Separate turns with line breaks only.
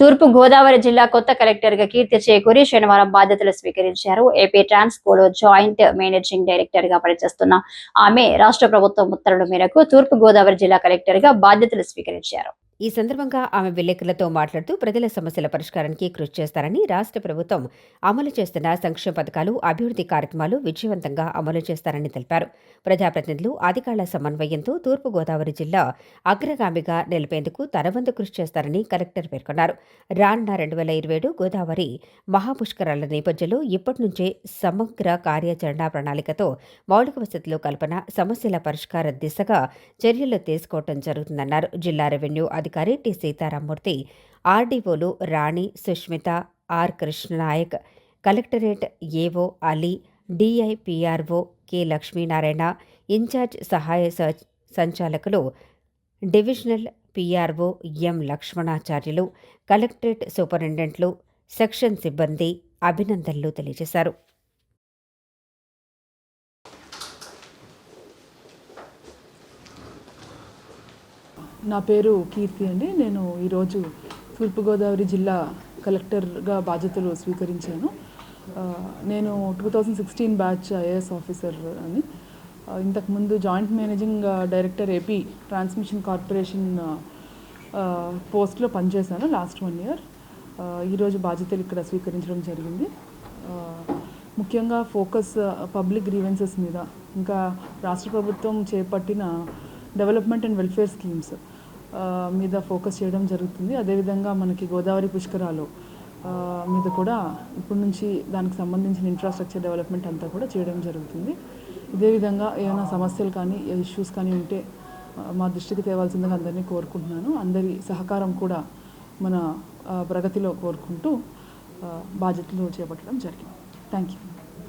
తూర్పు గోదావరి జిల్లా కొత్త కలెక్టర్గా కీర్తి చేకూరి శనివారం బాధ్యతలు స్వీకరించారు. ఏపీ ట్రాన్స్పోలో జాయింట్ మేనేజింగ్ డైరెక్టర్గా పనిచేస్తున్న ఆమె రాష్ట్ర ప్రభుత్వం ఉత్తర్వుల మేరకు తూర్పు గోదావరి జిల్లా కలెక్టర్గా బాధ్యతలు స్వీకరించారు.
ఈ సందర్భంగా ఆమె విలేకరులతో మాట్లాడుతూ ప్రజల సమస్యల పరిష్కారానికి కృషి చేస్తారని రాష్ట్ర ప్రభుత్వం అమలు చేస్తున్న సంక్షేమ పథకాలు అభివృద్ధి కార్యక్రమాలు విజయవంతంగా అమలు చేస్తారని తెలిపారు. ప్రజాప్రతినిధులు అధికారుల సమన్వయంతో తూర్పుగోదావరి జిల్లా అగ్రగామిగా నిలిపేందుకు తనవంతు కృషి చేస్తారని కలెక్టర్ పేర్కొన్నారు. రానున్న రెండు వేల ఇరవై ఏడు గోదావరి మహాపుష్కరాల నేపథ్యంలో ఇప్పటి నుంచే సమగ్ర కార్యాచరణ ప్రణాళికతో మౌలిక వసతులు కల్పన సమస్యల పరిష్కార దిశగా చర్యలు తీసుకోవడం జరుగుతుందన్నారు. జిల్లా రెవెన్యూ అధికారి T. Sitaramurthy ఆర్డీఓలు Rani Sushmita R. Krishnanaik collectorate AO Ali DIPRO K. Lakshminarayana in charge సహాయ సంచాలకులు divisional PRO M. Lakshmanacharyulu collectorate సూపరింటెండెంట్లు section సిబ్బంది అభినందనలు తెలియజేశారు.
నా పేరు కీర్తి అండి. నేను ఈరోజు తూర్పుగోదావరి జిల్లా కలెక్టర్గా బాధ్యతలు స్వీకరించాను. నేను two thousand sixteen batch IAS officer అని. ఇంతకుముందు joint managing director AP transmission corporation పోస్ట్లో పనిచేశాను లాస్ట్ వన్ ఇయర్. ఈరోజు బాధ్యతలు ఇక్కడ స్వీకరించడం జరిగింది. ముఖ్యంగా ఫోకస్ పబ్లిక్ గ్రీవెన్సెస్ మీద ఇంకా రాష్ట్ర ప్రభుత్వం చేపట్టిన డెవలప్మెంట్ అండ్ వెల్ఫేర్ స్కీమ్స్. మీద ఫోకస్ చేయడం జరుగుతుంది. అదేవిధంగా మనకి గోదావరి పుష్కరాలు మీద కూడా ఇప్పటి నుంచి దానికి సంబంధించిన ఇన్ఫ్రాస్ట్రక్చర్ డెవలప్మెంట్ అంతా కూడా చేయడం జరుగుతుంది. ఇదే విధంగా ఏమైనా సమస్యలు కానీ ఇష్యూస్ కానీ ఉంటే మా దృష్టికి తేవాల్సిందిగా అందరినీ కోరుకుంటున్నాను. అందరి సహకారం కూడా మన ప్రగతిలో కోరుకుంటూ బాధ్యతలు చేపట్టడం జరిగింది. Thank you